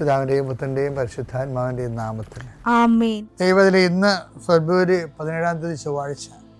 പിതാവിന്റെയും പുത്രന്റെയും പരിശുദ്ധാത്മാവിന്റെയും നാമത്തിൽ. ആമേൻ. ദൈവത്തിലെ ഇന്ന് ഫെബ്രുവരി പതിനേഴാം തീയതി ചൊവ്വാഴ്ച.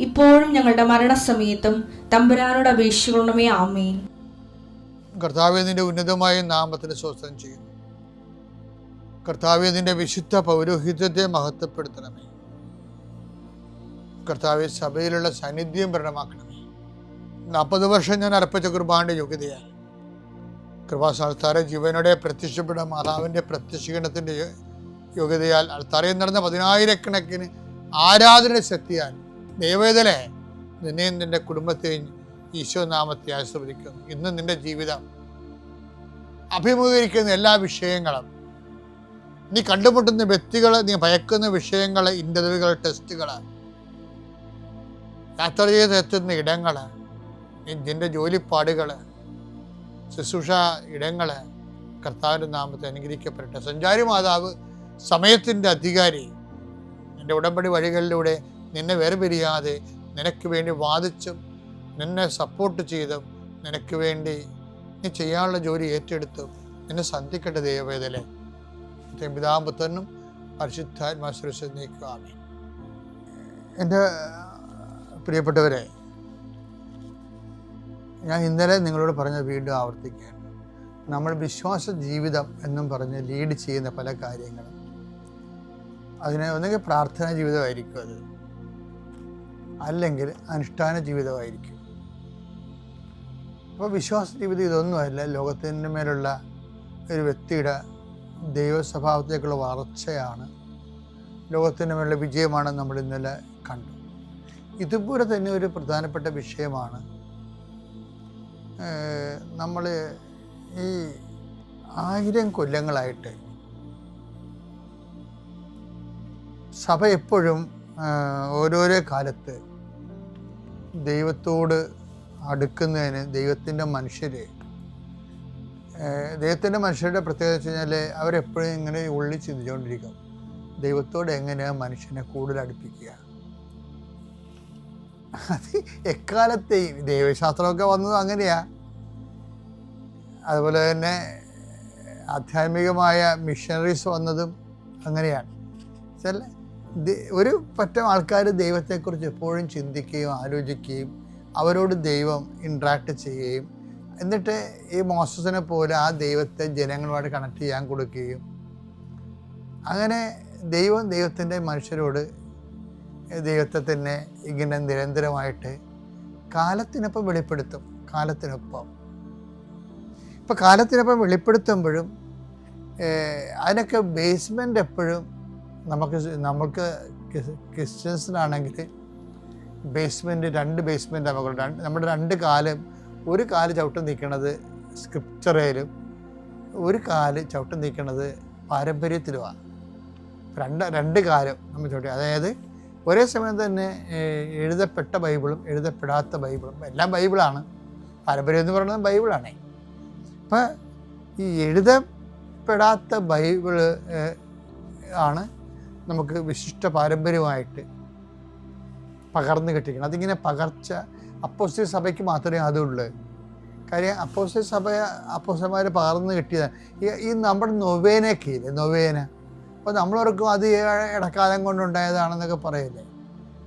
ഇപ്പോഴും ഞങ്ങളുടെ മരണസമയത്തും തമ്പുരാനോട് അപേക്ഷിക്കണമേ ആമേൻ. കർത്താവെ നിന്റെ ഉന്നതമായ നാമത്തിന് സ്വസ്ഥം ചെയ്യുന്നു. കർത്താവെ നിന്റെ വിശുദ്ധ പൗരോഹിത്യത്തെ മഹത്വപ്പെടുത്തണമേ. കർത്താവെ സഭയിലുള്ള സാന്നിധ്യം പ്രകടമാക്കണമേ. നാൽപ്പത് വർഷം ഞാൻ അർപ്പിച്ച കുർബാന്റെ യോഗ്യതയാണ്. കൃപാസാൽത്താരെ ജീവനോടെ പ്രത്യക്ഷപ്പെട്ട മാതാവിന്റെ പ്രത്യക്ഷീകരണത്തിന്റെ യോഗ്യതയാൽ അൾത്താരയിൽ നടന്ന പതിനായിരക്കണക്കിന് ആരാധന ശക്തിയാൽ ദൈവവേദനെ. നിന്നെയും നിന്റെ കുടുംബത്തെയും ഈശോ നാമത്തെ ആശ്രവദിക്കുന്നു ഇന്ന് നിന്റെ ജീവിതം അഭിമുഖീകരിക്കുന്ന എല്ലാ വിഷയങ്ങളും നീ കണ്ടുമുട്ടുന്ന വ്യക്തികൾ നീ ഭയക്കുന്ന വിഷയങ്ങൾ ഇന്റർവ്യൂകൾ ടെസ്റ്റുകൾ യാത്ര ചെയ്ത് എത്തുന്ന ഇടങ്ങൾ നിന്റെ ജോലിപ്പാടുകൾ ശുശ്രൂഷ ഇടങ്ങൾ കർത്താവിന്റെ നാമത്തെ അനുഗ്രഹിക്കപ്പെടട്ടെ. സഞ്ചാരി മാതാവ് സമയത്തിന്റെ അധികാരി എന്റെ ഉടമ്പടി വഴികളിലൂടെ നിന്നെ വേർപിരിയാതെ നിനക്ക് വേണ്ടി വാദിച്ചും നിന്നെ സപ്പോർട്ട് ചെയ്തും നിനക്ക് വേണ്ടി നീ ചെയ്യാനുള്ള ജോലി ഏറ്റെടുത്തും നിന്നെ സന്ധിക്കട്ടെ ദൈവവേദലെ പിതാമ്പുത്തനും പരിശുദ്ധാത്മാശ്രസ് നീക്കുവാമേ എന്റെ പ്രിയപ്പെട്ടവരെ ഞാൻ ഇന്നലെ നിങ്ങളോട് പറഞ്ഞ വീണ്ടും ആവർത്തിക്കുകയാണ്. നമ്മൾ വിശ്വാസ ജീവിതം എന്നും പറഞ്ഞ് ലീഡ് ചെയ്യുന്ന പല കാര്യങ്ങളും. അതിന് ഒന്നുകിൽ പ്രാർത്ഥനാ ജീവിതമായിരിക്കും അത്. അല്ലെങ്കിൽ അനുഷ്ഠാന ജീവിതമായിരിക്കും. അപ്പോൾ വിശ്വാസ ജീവിതം ഇതൊന്നുമല്ല. ലോകത്തിന്റെ മേലുള്ള ഒരു വ്യക്തിയുടെ ദൈവ സ്വഭാവത്തേക്കുള്ള വളർച്ചയാണ്. ലോകത്തിന്റെ മേലുള്ള വിജയമാണ് നമ്മൾ ഇന്നലെ കണ്ടു. ഇതുപോലെ തന്നെ ഒരു പ്രധാനപ്പെട്ട വിഷയമാണ് നമ്മൾ ഈ ആയിരം കൊല്ലങ്ങളായിട്ട് സഭ എപ്പോഴും ഓരോരോ കാലത്ത് ദൈവത്തോട് അടുക്കുന്നതിന് ദൈവത്തിന്റെ മനുഷ്യർ ദൈവത്തിന്റെ മനുഷ്യരുടെ പ്രത്യേകത വെച്ച് കഴിഞ്ഞാൽ അവരെപ്പോഴും ഇങ്ങനെ ഉള്ളിൽ ചിന്തിച്ചുകൊണ്ടിരിക്കും. ദൈവത്തോട് എങ്ങനെയാണ് മനുഷ്യനെ കൂടുതൽ അടുപ്പിക്കുക? അത് എക്കാലത്തെയും ദൈവശാസ്ത്രമൊക്കെ വന്നത് അങ്ങനെയാ. അതുപോലെ തന്നെ ആധ്യാത്മികമായ മിഷണറീസ് വന്നതും അങ്ങനെയാണ്. ചില ഒരു പറ്റം ആൾക്കാർ ദൈവത്തെക്കുറിച്ച് എപ്പോഴും ചിന്തിക്കുകയും ആലോചിക്കുകയും അവരോട് ദൈവം ഇൻട്രാക്ട് ചെയ്യുകയും എന്നിട്ട് ഈ മോസസിനെ പോലെ ആ ദൈവത്തെ ജനങ്ങളുമായിട്ട് കണക്ട് ചെയ്യാൻ കൊടുക്കുകയും. അങ്ങനെ ദൈവം ദൈവത്തിന്റെ മനുഷ്യരോട് ദൈവത്തെ തന്നെ ഇങ്ങനെ നിരന്തരമായിട്ട് കാലത്തിനൊപ്പം വെളിപ്പെടുത്തും കാലത്തിനൊപ്പം. ഇപ്പം കാലത്തിനൊപ്പം വെളിപ്പെടുത്തുമ്പോഴും അതിനൊക്കെ ബേസ്മെന്റ് എപ്പോഴും നമുക്ക് നമുക്ക് ക്രിസ്- ക്രിസ്ത്യൻസിനാണെങ്കിൽ ബേസ്മെന്റ് രണ്ട് ബേസ്മെന്റ് നമുക്ക് രണ്ട് നമ്മുടെ രണ്ട് കാലും ഒരു കാൽ ചവിട്ട് നിൽക്കുന്നത് സ്ക്രിപ്ചറയിലും ഒരു കാൽ ചവിട്ട് നിൽക്കുന്നത് പാരമ്പര്യത്തിലുമാണ്. രണ്ട് രണ്ട് കാലം നമ്മൾ ചവിട്ടി. അതായത് ഒരേ സമയം തന്നെ എഴുതപ്പെട്ട ബൈബിളും എഴുതപ്പെടാത്ത ബൈബിളും എല്ലാം ബൈബിളാണ്. പാരമ്പര്യം എന്ന് പറയുന്നത് ബൈബിളാണ്. അപ്പം ഈ എഴുതപ്പെടാത്ത ബൈബിൾ ആണ് നമുക്ക് വിശിഷ്ട പാരമ്പര്യമായിട്ട് പകർന്നു കിട്ടിക്കണം അതിങ്ങനെ പകർച്ച അപ്പോസ്റ്റൽ സഭയ്ക്ക് മാത്രമേ അതുള്ളൂ. കാര്യം അപ്പോസ്റ്റൽ സഭ അപ്പോസ്റ്റന്മാർ പകർന്നു കിട്ടിയതാണ് ഈ നമ്മുടെ നൊവേനയൊക്കെ ഇല്ലേ? നൊവേന. അപ്പോൾ നമ്മളോർക്കും അത് ഇടക്കാലം കൊണ്ടുണ്ടായതാണെന്നൊക്കെ പറയില്ലേ?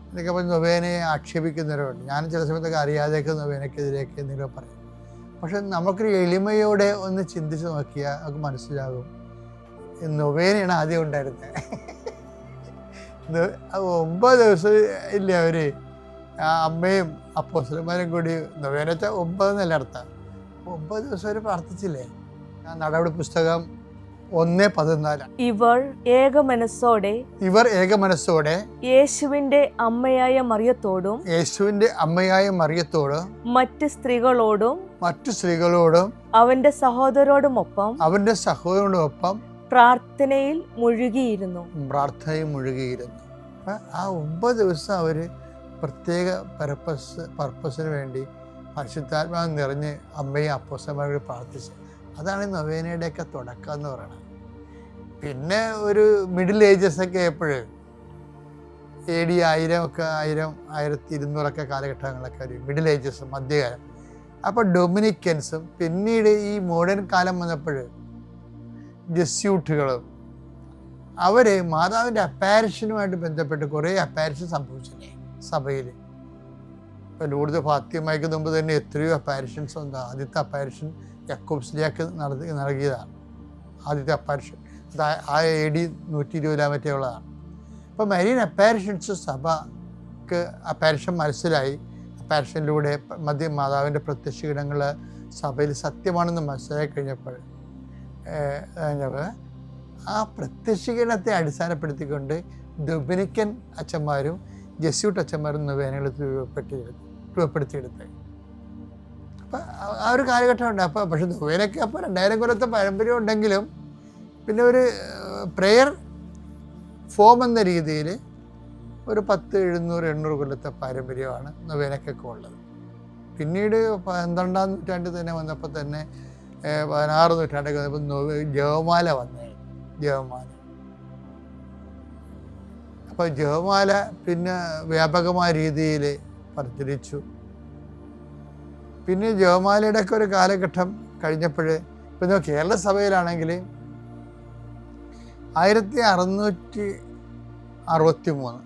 എന്നൊക്കെ പറഞ്ഞ് നൊവേനയെ ആക്ഷേപിക്കുന്നവരുണ്ട്. ഞാൻ ചില സമയത്തൊക്കെ അറിയാതെയൊക്കെ നൊവേനയ്ക്കെതിരെയൊക്കെ എന്തെങ്കിലും പറയും. പക്ഷെ നമുക്കൊരു എളിമയോടെ ഒന്ന് ചിന്തിച്ച് നോക്കിയാൽ നമുക്ക് മനസ്സിലാകും. നൊവേനയാണ് ആദ്യം ഉണ്ടായിരുന്നത്. ഒമ്പത് ദിവസം ഇല്ലേ അവർ ആ അമ്മയും അപ്പോസ്റ്റലന്മാരും കൂടി നൊവേന വെച്ചാൽ ഒമ്പത് നില അർത്ഥം. ഒമ്പത് ദിവസം അവർ പ്രാർത്ഥിച്ചില്ലേ? ആ നടപടി പുസ്തകം ഒന്ന് പതിനാല്. ഇവർ ഏക മനസ്സോടെ ഇവർ ഏക മനസ്സോടെ യേശുവിന്റെ അമ്മയായ മറിയത്തോടും യേശുവിന്റെ അമ്മയായ മറിയത്തോടും മറ്റ് സ്ത്രീകളോടും മറ്റു സ്ത്രീകളോടും അവന്റെ സഹോദരോടുമൊപ്പം അവന്റെ സഹോദരനോടൊപ്പം പ്രാർത്ഥനയിൽ മുഴുകിയിരുന്നു. പ്രാർത്ഥനയിൽ മുഴുകിയിരുന്നു. ആ ഒമ്പത് ദിവസം അവർ പ്രത്യേക പർപ്പസ് പർപ്പസിന് വേണ്ടി പരിശുദ്ധാത്മാവ് നിറഞ്ഞ് അമ്മയും അപ്പോസന്മാരോട് പ്രാർത്ഥിച്ച്. അതാണ് നൊവേനയുടെയൊക്കെ തുടക്കം എന്ന് പറയുന്നത് പിന്നെ ഒരു മിഡിൽ ഏജസ് ഒക്കെ എപ്പോഴും എ ഡി ആയിരം ഒക്കെ ആയിരം ആയിരത്തി ഇരുന്നൂറൊക്കെ കാലഘട്ടങ്ങളൊക്കെ ഒരു മിഡിൽ ഏജസ് മധ്യകാലം. അപ്പോൾ ഡൊമിനിക്കൻസും പിന്നീട് ഈ മോഡേൺ കാലം വന്നപ്പോൾ ജസ്യൂട്ടുകളും അവർ മാതാവിന്റെ അപ്പാരിഷനുമായിട്ട് ബന്ധപ്പെട്ട് കുറേ അപ്പാരിഷൻ സംഭവിച്ചില്ലേ സഭയിൽ ഇപ്പോൾ ലൂർദ് ഫാത്തിമയ്ക്ക് മുമ്പ് തന്നെ എത്രയോ അപ്പാരിഷൻസ് ഉണ്ട് ആദ്യത്തെ അപ്പാരിഷൻ യക്കോബ്സിലേക്ക് നടത്തി നൽകിയതാണ്. ആദ്യത്തെ അപ്പാരിഷൻ അത് ആ- എ ഡി നൂറ്റി ഇരുപതിലാ ഉള്ളതാണ്. അപ്പോൾ മരീൻ അപ്പാരിഷൻസ് സഭക്ക് അപ്പാരിഷൻ മനസ്സിലായി. അപ്പാരിഷനിലൂടെ മധ്യ മാതാവിന്റെ പ്രത്യക്ഷീടങ്ങൾ സഭയിൽ സത്യമാണെന്ന് കഴിഞ്ഞപ്പോൾ കഴിഞ്ഞപ്പോൾ ആ പ്രത്യക്ഷീകരണത്തെ അടിസ്ഥാനപ്പെടുത്തിക്കൊണ്ട് ഡൊമിനിക്കൻ അച്ഛന്മാരും ജസ്യൂട്ട് അച്ഛന്മാരും നൊവേനകൾ രൂപപ്പെടുത്തിയെടുത്തു രൂപപ്പെടുത്തിയെടുത്തത്. അപ്പം ആ ഒരു കാലഘട്ടമുണ്ട്. അപ്പോൾ പക്ഷെ നൊവേനയ്ക്ക് അപ്പോൾ രണ്ടായിരം കൊല്ലത്തെ പാരമ്പര്യം ഉണ്ടെങ്കിലും പിന്നെ ഒരു പ്രെയർ ഫോം എന്ന രീതിയിൽ ഒരു പത്ത് എഴുന്നൂറ് എണ്ണൂറ് കൊല്ലത്തെ പാരമ്പര്യമാണ് നൊവേനക്കൊക്കെ ഉള്ളത്. പിന്നീട് പന്ത്രണ്ടാം നൂറ്റാണ്ടിൽ തന്നെ വന്നപ്പോൾ തന്നെ പതിനാറ് നൂറ്റാണ്ടൊക്കെ വന്നപ്പോൾ ജവമാല വന്നേ. ജവമാല അപ്പോൾ ജവമാല പിന്നെ വ്യാപകമായ രീതിയിൽ പ്രചരിച്ചു പിന്നെ ജവമാലയുടെ ഒക്കെ ഒരു കാലഘട്ടം കഴിഞ്ഞപ്പോൾ ഇപ്പം കേരള സഭയിലാണെങ്കിൽ ആയിരത്തി അറുന്നൂറ്റി അറുപത്തി മൂന്ന്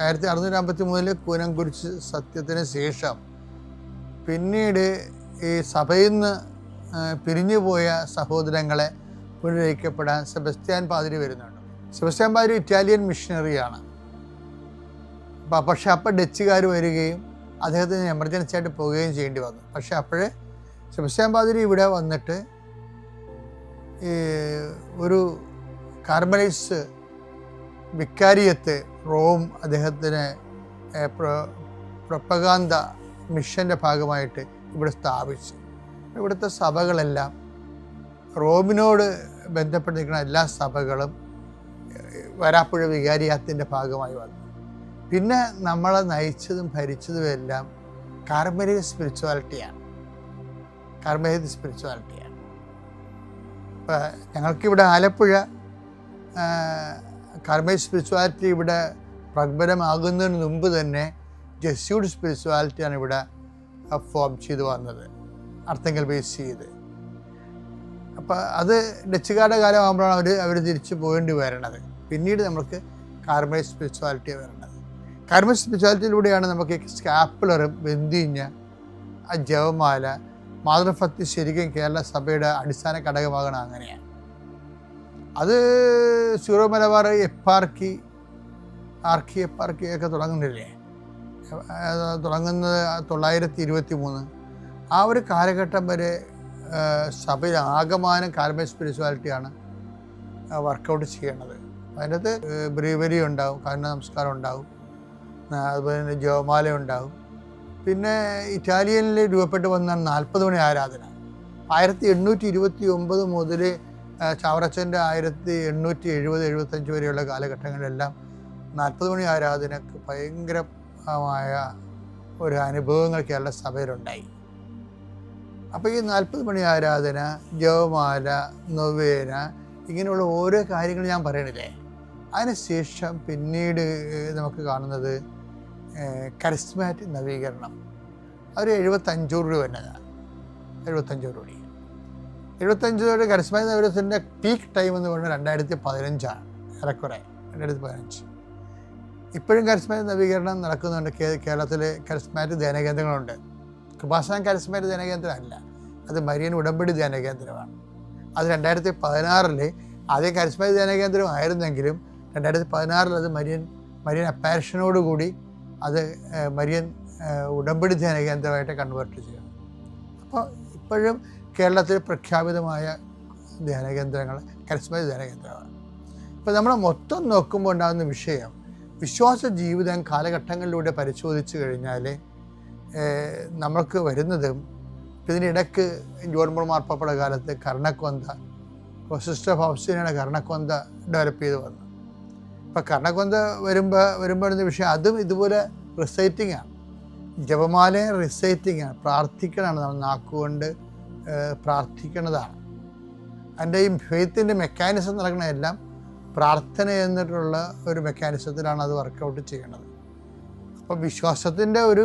ആയിരത്തി അറുന്നൂറ്റി അമ്പത്തി മൂന്നിൽ കൂനം കുരിശ് സത്യത്തിന് ശേഷം പിന്നീട് ഈ സഭയിൽ നിന്ന് ആ, പിരിഞ്ഞു പോയ സഹോദരങ്ങളെ പുനരയിക്കപ്പെടാൻ സെബസ്ത്യാൻ പാതിരി വരുന്നുണ്ട്. സെബസ്ത്യാൻ പാതിരി ഇറ്റാലിയൻ മിഷനറിയാണ്. അപ്പം പക്ഷെ അപ്പം ഡച്ചുകാർ വരികയും അദ്ദേഹത്തിന് എമർജൻസി ആയിട്ട് പോവുകയും ചെയ്യേണ്ടി വന്നു. പക്ഷെ അപ്പോഴേ സെബസ്ത്യാൻ പാതിരി ഇവിടെ വന്നിട്ട് ഈ ഒരു കാർമലൈസ് വിക്കാരിയത്ത് റോം അദ്ദേഹത്തിന് പ്രൊപ്പഗാന്ത മിഷന്റെ ഭാഗമായിട്ട് ഇവിടെ സ്ഥാപിച്ചു. ഇവിടുത്തെ സഭകളെല്ലാം റോമിനോട് ബന്ധപ്പെട്ടിരിക്കുന്ന എല്ലാ സഭകളും വരാപ്പുഴ വികാരിയാത്തിന്റെ ഭാഗമായി വന്നു. പിന്നെ നമ്മളെ നയിച്ചതും ഭരിച്ചതും എല്ലാം കാർമരിക സ്പിരിച്വാലിറ്റിയാണ്. കാർമരിക സ്പിരിച്വാലിറ്റിയാണ്. ഇപ്പം ഞങ്ങൾക്കിവിടെ ആലപ്പുഴ കാർമൽ സ്പിരിച്വാലിറ്റി ഇവിടെ പ്രബലമാകുന്നതിന് മുമ്പ് തന്നെ ജസ്യൂഡ് സ്പിരിച്വാലിറ്റിയാണ് ഇവിടെ ഫോം ചെയ്തു വന്നത്. അർത്ഥങ്ങൾ ബേസ് ചെയ്ത്. അപ്പം അത് ഡച്ചുകാരുടെ കാലമാകുമ്പോഴാണ് അവർ അവർ തിരിച്ചു പോകേണ്ടി വരണത്. പിന്നീട് നമുക്ക് കാർമൽ സ്പിരിച്വാലിറ്റി വരണത്. കാർമൽ സ്പിരിച്വാലിറ്റിയിലൂടെയാണ് നമുക്ക് സ്കാപ്പിളറും ബന്ധിഞ്ഞ ആ ജവമാല മാതൃഭക്തി ശരിക്കും കേരള സഭയുടെ അടിസ്ഥാന ഘടകമാകണം അങ്ങനെയാണ്. അത് Syro Malabar eparchy archeparchy ഒക്കെ തുടങ്ങുന്നില്ലേ? തുടങ്ങുന്നത് തൊള്ളായിരത്തി ഇരുപത്തി മൂന്ന് ആ ഒരു കാലഘട്ടം വരെ സഭയിൽ ആകമാനം കാർമൽ സ്പിരിച്വാലിറ്റിയാണ് വർക്കൗട്ട് ചെയ്യണത് അതിനകത്ത് ബ്രീവരി ഉണ്ടാവും കാരണ നമസ്കാരം ഉണ്ടാവും അതുപോലെ തന്നെ ജോമാല ഉണ്ടാവും. പിന്നെ ഇറ്റാലിയനിൽ രൂപപ്പെട്ട് വന്ന നാൽപ്പത് മണി ആരാധന. ആയിരത്തി എണ്ണൂറ്റി ഇരുപത്തി ഒമ്പത് മുതൽ ചാവറച്ചന്റെ ആയിരത്തി എണ്ണൂറ്റി എഴുപത് എഴുപത്തഞ്ച് വരെയുള്ള കാലഘട്ടങ്ങളിലെല്ലാം നാൽപ്പത് മണി ആരാധനക്ക് ഭയങ്കരമായ ഒരു അനുഭവങ്ങൾ കേരള സഭയിലുണ്ടായി. അപ്പോൾ ഈ നാൽപ്പത് മണി ആരാധന ജവമാല നൊവേന ഇങ്ങനെയുള്ള ഓരോ കാര്യങ്ങൾ ഞാൻ പറയണില്ലേ? അതിനുശേഷം പിന്നീട് നമുക്ക് കാണുന്നത് കരിസ്മാറ്റിക് നവീകരണം. അവർ എഴുപത്തഞ്ചൂറ് രൂപ തന്നെയാണ് എഴുപത്തഞ്ചൂറ് രൂപ എഴുപത്തഞ്ച് രൂപയുടെ കരിസ്മാറ്റിക് നവീകരണത്തിന്റെ പീക്ക് ടൈം എന്ന് പറഞ്ഞാൽ രണ്ടായിരത്തി പതിനഞ്ചാണ് ഏറെക്കുറെ. രണ്ടായിരത്തി പതിനഞ്ച് ഇപ്പോഴും കരിസ്മാറ്റിക് നവീകരണം നടക്കുന്നുണ്ട്. കേരളത്തിൽ കരിസ്മാറ്റിക് ധ്യാനകേന്ദ്രങ്ങളുണ്ട് കൃപാസനം കരസ്മേര ധ്യാനകേന്ദ്രം അല്ല അത് മരിയൻ ഉടമ്പടി ധ്യാനകേന്ദ്രമാണ് അത് രണ്ടായിരത്തി പതിനാറിൽ ആദ്യം കരസ്മേര ധ്യാനകേന്ദ്രം ആയിരുന്നെങ്കിലും രണ്ടായിരത്തി പതിനാറിൽ അത് മരിയൻ മരിയൻ അപ്പാരിഷനോടുകൂടി അത് മരിയൻ ഉടമ്പടി ധ്യാനകേന്ദ്രമായിട്ട് കൺവേർട്ട് ചെയ്യണം അപ്പോൾ ഇപ്പോഴും കേരളത്തിൽ പ്രഖ്യാപിതമായ ധ്യാനകേന്ദ്രങ്ങൾ കരിസ്മാറ്റിക് ധ്യാനകേന്ദ്രമാണ് ഇപ്പോൾ നമ്മൾ മൊത്തം നോക്കുമ്പോൾ ഉണ്ടാകുന്ന വിഷയം വിശ്വാസ ജീവിതം കാലഘട്ടങ്ങളിലൂടെ പരിശോധിച്ചു കഴിഞ്ഞാൽ ഏഹ്, നമ്മൾക്ക് വരുന്നതും ഇതിനിടക്ക് ജോൺ ബോൾ മാർപ്പാപ്പയുടെ കാലത്ത് കർണക്കൊന്ത സിസ്റ്റർ ഓഫ് ഹൗസിനാണ് കർണക്കൊന്ത ഡെവലപ്പ് ചെയ്ത് വന്നത് ഇപ്പം കർണക്കൊന്ത വരുമ്പോൾ വരുമ്പോൾ വിഷയം അതും ഇതുപോലെ റിസൈറ്റിംഗ് ആണ്. ജപമാലയും റിസൈറ്റിംഗ് ആണ്. പ്രാർത്ഥിക്കണമാണ് നമ്മൾ നാക്കുകൊണ്ട് പ്രാർത്ഥിക്കുന്നതാണ്. അതിന്റെ ഈ ഫെയ്ത്തിന്റെ മെക്കാനിസം നടക്കണതെല്ലാം പ്രാർത്ഥന എന്നിട്ടുള്ള ഒരു മെക്കാനിസത്തിലാണ് അത് വർക്കൗട്ട് ചെയ്യണത് അപ്പോൾ വിശ്വാസത്തിന്റെ ഒരു